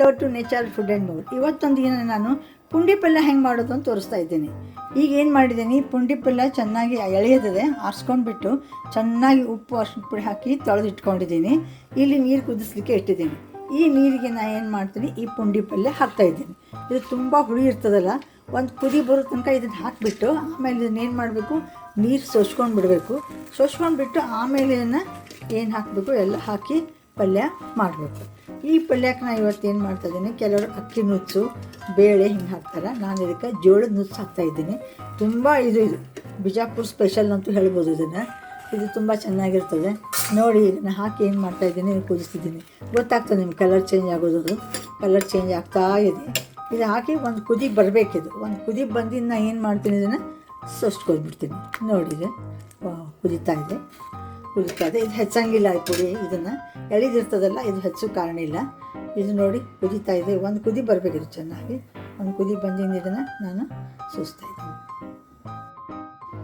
Down to nature food and more ಇವತ್ತೊಂದು ದಿನ ನಾನು ಪುಂಡಿ ಪಲ್ಯ ಹೆಂಗೆ ಮಾಡೋದು ಅಂತ ತೋರಿಸ್ತಾ ಇದ್ದೀನಿ. ಈಗ ಏನು ಮಾಡಿದ್ದೀನಿ? ಪುಂಡಿ ಪಲ್ಯ ಚೆನ್ನಾಗಿ ಎಳೆಯದಿದೆ, ಆರಿಸ್ಕೊಂಡ್ಬಿಟ್ಟು ಚೆನ್ನಾಗಿ ಉಪ್ಪು ಅರ್ಶಿನ ಪುಡಿ ಹಾಕಿ ತೊಳೆದು ಇಟ್ಕೊಂಡಿದ್ದೀನಿ ಇಲ್ಲಿ ನೀರು ಕುದಿಸ್ಲಿಕ್ಕೆ ಇಟ್ಟಿದ್ದೀನಿ. ಈ ನೀರಿಗೆ ನಾನು ಏನು ಮಾಡ್ತೀನಿ? ಈ ಪುಂಡಿ ಪಲ್ಯ ಹಾಕ್ತಾ ಇದ್ದೀನಿ. ಇದು ತುಂಬ ಹುಳಿ ಇರ್ತದಲ್ಲ, ಒಂದು ಕುದಿ ಬರೋ ತನಕ ಇದನ್ನು ಹಾಕಿಬಿಟ್ಟು ಆಮೇಲೆ ಇದನ್ನ ಏನು ಮಾಡಬೇಕು? ನೀರು ಸೋಸ್ಕೊಂಡು ಬಿಡಬೇಕು ಸೋಸ್ಕೊಂಡ್ಬಿಟ್ಟು ಆಮೇಲೆ ಏನು ಹಾಕಬೇಕು? ಎಲ್ಲ ಹಾಕಿ ಪಲ್ಯ ಮಾಡಬೇಕು. ಈ ಪಲ್ಯಕ್ಕೆ ನಾನು ಇವತ್ತು ಏನು ಮಾಡ್ತಾಯಿದ್ದೀನಿ ಕೆಲವರು ಅಕ್ಕಿ ನುಚ್ಚು, ಬೇಳೆ ಹಿಂಗೆ ಹಾಕ್ತಾರೆ. ನಾನು ಇದಕ್ಕೆ ಜೋಳದ ನುಚ್ಚು ಹಾಕ್ತಾಯಿದ್ದೀನಿ ತುಂಬ ಇದು ಇದು, ಬಿಜಾಪುರ ಸ್ಪೆಷಲ್ ಅಂತೂ ಹೇಳ್ಬೋದು ಇದನ್ನು. ಇದು ತುಂಬ ಚೆನ್ನಾಗಿರ್ತದೆ. ನೋಡಿ ಇದನ್ನು ಹಾಕಿ ಏನು ಮಾಡ್ತಾಯಿದ್ದೀನಿ ಕುದಿಸ್ತಿದ್ದೀನಿ. ಗೊತ್ತಾಗ್ತದೆ ನಿಮ್ಗೆ ಕಲರ್ ಚೇಂಜ್ ಆಗೋದು ಕಲರ್ ಚೇಂಜ್ ಆಗ್ತಾ ಇದೆ. ಇದು ಹಾಕಿ ಒಂದು ಕುದಿ ಬರಬೇಕಿದು. ಒಂದು ಕುದಿ ಬಂದಿದ್ದು ನಾನು ಏನು ಮಾಡ್ತೀನಿ ಇದನ್ನು ಸೊಸ್ಕೊಳ್ಬಿಡ್ತೀನಿ. ನೋಡಿದೆ ಕುದಿತಾ ಇದೆ. ಕುದಿತಾ ಅದೇ ಇದು ಹೆಚ್ಚಂಗಿಲ್ಲ ಈ ಪುಡಿ, ಇದನ್ನು. ಎಳಿದಿರ್ತದಲ್ಲ, ಇದು ಹೆಚ್ಚು ಕಾರಣ ಇಲ್ಲ. ಇದು ನೋಡಿ ಕುದಿತಾ ಇದೆ. ಒಂದು ಕುದಿ ಬರಬೇಕಿದ್ರು ಚೆನ್ನಾಗಿ. ಒಂದು ಕುದಿ ಬಂದಿಂದ ಇದನ್ನು ನಾನು ಸೋಸ್ತಾ ಇದ್ದೀನಿ.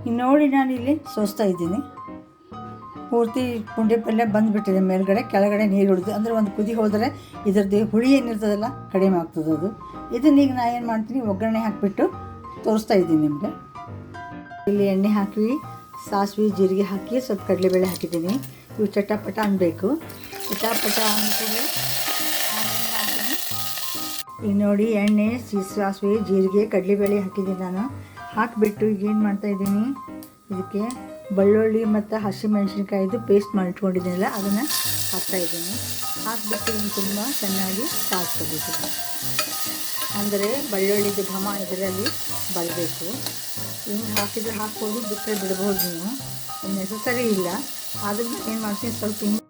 ಇನ್ನು ನೋಡಿ ನಾನು ಇಲ್ಲಿ ಸೋಸ್ತಾ ಇದ್ದೀನಿ. ಪೂರ್ತಿ ಪುಂಡಿ ಪಲ್ಯ ಬಂದುಬಿಟ್ಟಿದೆ ಮೇಲ್ಗಡೆ, ಕೆಳಗಡೆ ನೀರು ಹಿಡಿದು ಅಂದರೆ ಒಂದು ಕುದಿ ಹೋದರೆ ಇದರದ್ದು ಹುಳಿ ಏನಿರ್ತದಲ್ಲ, ಕಡಿಮೆ ಆಗ್ತದೆ ಅದು. ಇದನ್ನ ಈಗ ನಾನು ಏನು ಮಾಡ್ತೀನಿ, ಒಗ್ಗರಣೆ ಹಾಕಿಬಿಟ್ಟು ತೋರಿಸ್ತಾ ಇದ್ದೀನಿ ನಿಮಗೆ. ಇಲ್ಲಿ ಎಣ್ಣೆ ಹಾಕಿ ಸಾಸಿವೆ, ಜೀರಿಗೆ ಹಾಕಿ ಸ್ವಲ್ಪ ಕಡಲೆಬೇಳೆ ಹಾಕಿದ್ದೀನಿ. ಇವು ಚಟಪಟ ಅನ್ನಬೇಕು ಚಟಪಟ ಅಂದ್ಕೊಂಡು ಈಗ ನೋಡಿ, ಎಣ್ಣೆ, ಸಿ, ಸಾಸಿವೆ, ಜೀರಿಗೆ, ಕಡಲೆಬೇಳೆ ಹಾಕಿದ್ದೀನಿ ನಾನು. ಹಾಕಿಬಿಟ್ಟು ಈಗ ಏನು ಮಾಡ್ತಾಯಿದ್ದೀನಿ ಇದಕ್ಕೆ ಬೆಳ್ಳುಳ್ಳಿ ಮತ್ತು ಹಸಿಮೆಣಸಿನ್ಕಾಯಿದು ಪೇಸ್ಟ್ ಮಾಡಿಟ್ಕೊಂಡಿದ್ದೀನಲ್ಲ, ಅದನ್ನು ಹಾಕ್ತಾಯಿದ್ದೀನಿ ಹಾಕಿಬಿಟ್ಟು ತುಂಬ ಚೆನ್ನಾಗಿ ಕಾಯಿಸ್ಕೋಬೇಕು. ಅಂದರೆ ಬೆಳ್ಳುಳ್ಳಿದು ಘಮ ಇದರಲ್ಲಿ ಬರಬೇಕು. ಹಿಂಗೆ ಹಾಕಿದ್ರೆ ಹಾಕ್ಬೋದು ಬಿಟ್ಟರೆ ಬಿಡ್ಬೋದು ನೀವು. ನೆಸಸರಿ ಇಲ್ಲ ಆದರೂ ಏನು ಮಾಡ್ತೀನಿ, ಸ್ವಲ್ಪ ಹಿಂಗೆ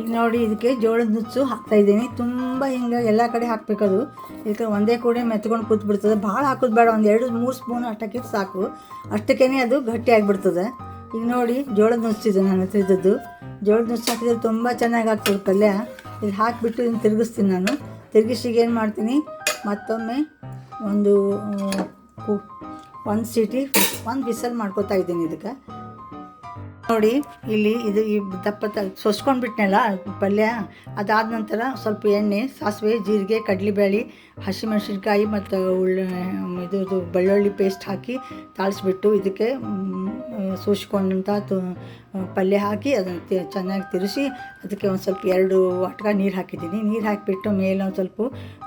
ಈಗ ನೋಡಿ, ಇದಕ್ಕೆ ಜೋಳದ ನುಚ್ಚು ಹಾಕ್ತಾಯಿದ್ದೀನಿ ತುಂಬ ಹಿಂಗೆ ಎಲ್ಲ ಕಡೆ ಹಾಕಬೇಕದು ಇದಕ್ಕೆ ಒಂದೇ ಕೂಡ ಮೆತ್ಕೊಂಡು ಕೂತ್ಬಿಡ್ತದೆ. ಭಾಳ ಹಾಕೋದು ಬೇಡ, ಒಂದು ಎರಡು, ಮೂರು ಸ್ಪೂನ್ ಅಷ್ಟಕ್ಕೆ ಸಾಕು. ಅಷ್ಟಕ್ಕೇ ಅದು ಗಟ್ಟಿ ಆಗಿಬಿಡ್ತದೆ. ಈಗ ನೋಡಿ, ಜೋಳದ ನುಚ್ಚಿದೆ ನನ್ನ ಹತ್ರ ಇದ್ದದ್ದು. ಜೋಳದ ನುಚ್ಚು ಹಾಕಿದ್ರೆ ತುಂಬ ಚೆನ್ನಾಗಿ ಆಗ್ತದೆ ಪಲ್ಯ ಇದು ಹಾಕಿಬಿಟ್ಟು ಇದನ್ನು ತಿರುಗಿಸ್ತೀನಿ ನಾನು. ತಿರುಗಿಸಿಗೆ ಏನು ಮಾಡ್ತೀನಿ, ಮತ್ತೊಮ್ಮೆ ಒಂದು ಒಂದು ಸಿಟಿ ಒಂದು ಬಿಸಲ್ ಮಾಡ್ಕೋತಾ ಇದ್ದೀನಿ ಇದಕ್ಕೆ. ನೋಡಿ, ಇಲ್ಲಿ ಇದು ಈ ದಪ್ಪ ಸೊಸ್ಕೊಂಡ್ಬಿಟ್ನಲ್ಲ ಪಲ್ಯ, ಅದಾದ ನಂತರ ಸ್ವಲ್ಪ ಎಣ್ಣೆ, ಸಾಸಿವೆ, ಜೀರಿಗೆ ಕಡಲೆಬೇಳೆ ಹಸಿಮೆಣಸಿನ್ಕಾಯಿ ಮತ್ತು ಉಳ್ಳ ಇದು ಬೆಳ್ಳುಳ್ಳಿ ಪೇಸ್ಟ್ ಹಾಕಿ ತಾಳಿಸ್ಬಿಟ್ಟು ಇದಕ್ಕೆ ಸೂಸ್ಕೊಂಡಂಥ ಪಲ್ಯ ಹಾಕಿ ಅದನ್ನು ಚೆನ್ನಾಗಿ ತಿರುಸಿ ಅದಕ್ಕೆ ಒಂದು ಸ್ವಲ್ಪ ಎರಡು ವಾಟ್ಕ ನೀರು ಹಾಕಿದ್ದೀನಿ. ನೀರು ಹಾಕಿಬಿಟ್ಟು ಮೇಲೆ ಒಂದು ಸ್ವಲ್ಪ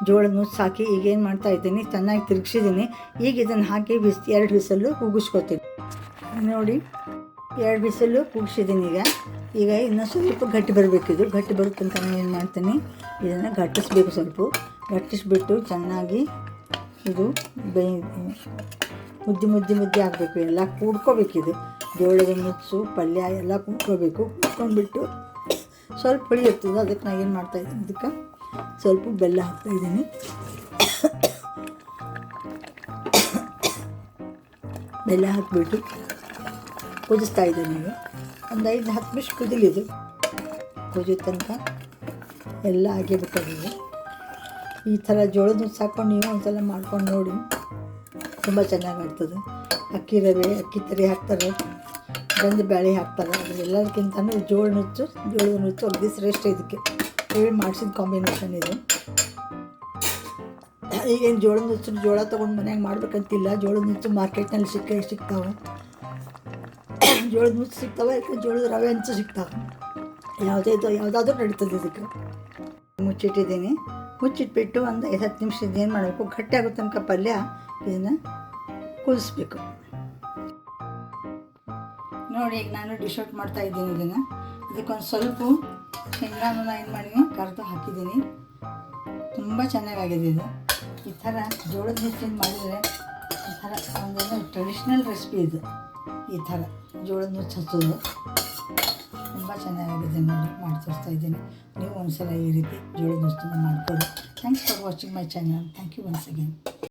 ಜೋಳ ನುಚ್ಚು ಹಾಕಿ ಈಗೇನು ಮಾಡ್ತಾ ಇದ್ದೀನಿ, ಚೆನ್ನಾಗಿ ತಿರುಗಿಸಿದ್ದೀನಿ. ಈಗ ಇದನ್ನು ಹಾಕಿ ಬಿಸಿ ಎರಡು ಬಿಸಲು ಕೂಗಿಸ್ಕೊತೀನಿ ನೋಡಿ ಎರಡು ಬಿಸಿಲು ಕೂಗಿಸಿದ್ದೀನಿ ಈಗ. ಈಗ ಇನ್ನೂ ಸ್ವಲ್ಪ ಗಟ್ಟಿ ಬರಬೇಕಿದು ಗಟ್ಟಿ ಬರೋ ತನಕ ನಾನು ಏನು ಮಾಡ್ತೀನಿ? ಇದನ್ನು ಗಟ್ಟಿಸ್ಬೇಕು ಸ್ವಲ್ಪ. ಗಟ್ಟಿಸ್ಬಿಟ್ಟು ಚೆನ್ನಾಗಿ ಇದು ಬೈ ಮುದ್ದೆ ಮುದ್ದೆ ಮುದ್ದೆ ಆಗಬೇಕು. ಎಲ್ಲ ಕೂಡ್ಕೋಬೇಕಿದು ಜೋಳದ ಮುಚ್ಚು ಪಲ್ಯ ಎಲ್ಲ ಕೂಡ್ಕೋಬೇಕು. ಕೂಡ್ಕೊಂಡ್ಬಿಟ್ಟು ಸ್ವಲ್ಪ ಹುಳಿ ಇರ್ತದೆ ಅದಕ್ಕೆ ನಾನು ಏನು ಮಾಡ್ತಾಯಿದ್ದೀನಿ ಅದಕ್ಕೆ ಸ್ವಲ್ಪ ಬೆಲ್ಲ ಹಾಕ್ತಾಯಿದ್ದೀನಿ ಬೆಲ್ಲ ಹಾಕಿಬಿಟ್ಟು ಕುದಿಸ್ತಾ ಇದ್ದೀನಿ ಈಗ. ಒಂದು ಐದು ಹತ್ತು ನಿಮಿಷ ಕುದಿಲಿದು. ಕುದಿಯೋ ತನಕ ಎಲ್ಲ ಆಗೇ ನೀವು ಈ ಥರ ಜೋಳದ ಹಾಕ್ಕೊಂಡು ನೀವು ಒಂದ್ಸಲ ಮಾಡ್ಕೊಂಡು ನೋಡಿ. ತುಂಬ ಚೆನ್ನಾಗಾಗ್ತದೆ ಅಕ್ಕಿ ರವೆ, ಅಕ್ಕಿ ತರಿ ಹಾಕ್ತಾರೆ. ಬಂದು ಬೇಳೆ ಹಾಕ್ತಾರೆ. ಅದು ಎಲ್ಲದಕ್ಕಿಂತನೂ ಜೋಳ ನುಚ್ಚು ಜೋಳದ ನುಚ್ಚು ಅಗದಿ ಶ್ರೇಷ್ಠ ಇದಕ್ಕೆ. ಹೇಳಿ ಮಾಡಿಸಿದ ಕಾಂಬಿನೇಷನ್ ಇದು. ಈಗೇನು ಜೋಳದ ನುಚ್ಚು ಜೋಳ ತೊಗೊಂಡು ಮನ್ಯಾಗ ಮಾಡ್ಬೇಕಂತಿಲ್ಲ. ಜೋಳದ ನುಚ್ಚು ಮಾರ್ಕೆಟ್ನಲ್ಲಿ ಸಿಕ್ಕ ಸಿಗ್ತಾವೆ. ಜೋಳದ ನುಚ್ಚು ಸಿಗ್ತವೆ ಯಾಕೆ ಜೋಳದ ರವೆ ಹಂಚು ಸಿಗ್ತಾವೆ. ಯಾವುದೇ ಯಾವುದಾದ್ರೂ ನಡೀತದೆ ಇದಕ್ಕೆ. ಮುಚ್ಚಿಟ್ಟಿದ್ದೀನಿ. ಮುಚ್ಚಿಟ್ಬಿಟ್ಟು ಒಂದು ಐದು ಹತ್ತು ನಿಮಿಷ ಏನು ಮಾಡಬೇಕು, ಗಟ್ಟಿ ಆಗೋ ತನಕ ಪಲ್ಯ ಇದನ್ನು ಕುದಿಸ್ಬೇಕು. ನೋಡಿ, ಈಗ ನಾನು ಡಿಶ್ ಔಟ್ ಮಾಡ್ತಾ ಇದ್ದೀನಿ ಇದನ್ನು. ಇದಕ್ಕೊಂದು ಸ್ವಲ್ಪ ಶೇಂಗಾನ ಏನು ಮಾಡಿದ್ದೀನಿ ಕರೆದು ಹಾಕಿದ್ದೀನಿ. ತುಂಬ ಚೆನ್ನಾಗಾಗಿದೆ ಇದು. ಈ ಥರ ಜೋಳದ ಹಿಟ್ಟಿನ ಮಾಡಿದರೆ ಈ ಥರ ಒಂದು ಟ್ರೆಡಿಷ್ನಲ್ ರೆಸಿಪಿ ಇದು. ಈ ಥರ ಜೋಳದ ನುಚ್ಚು ಹಚ್ಚೋದು ತುಂಬ ಚೆನ್ನಾಗಿದೆ ನೋಡಿ ತೋರಿಸ್ತಾ ಇದ್ದೀನಿ. ನೀವು ಒಂದ್ಸಲ ಈ ರೀತಿ ಜೋಳದ ನುಚ್ಚನ್ನು ಮಾಡಿಕೊಡಿ thanks for watching my channel thank you once again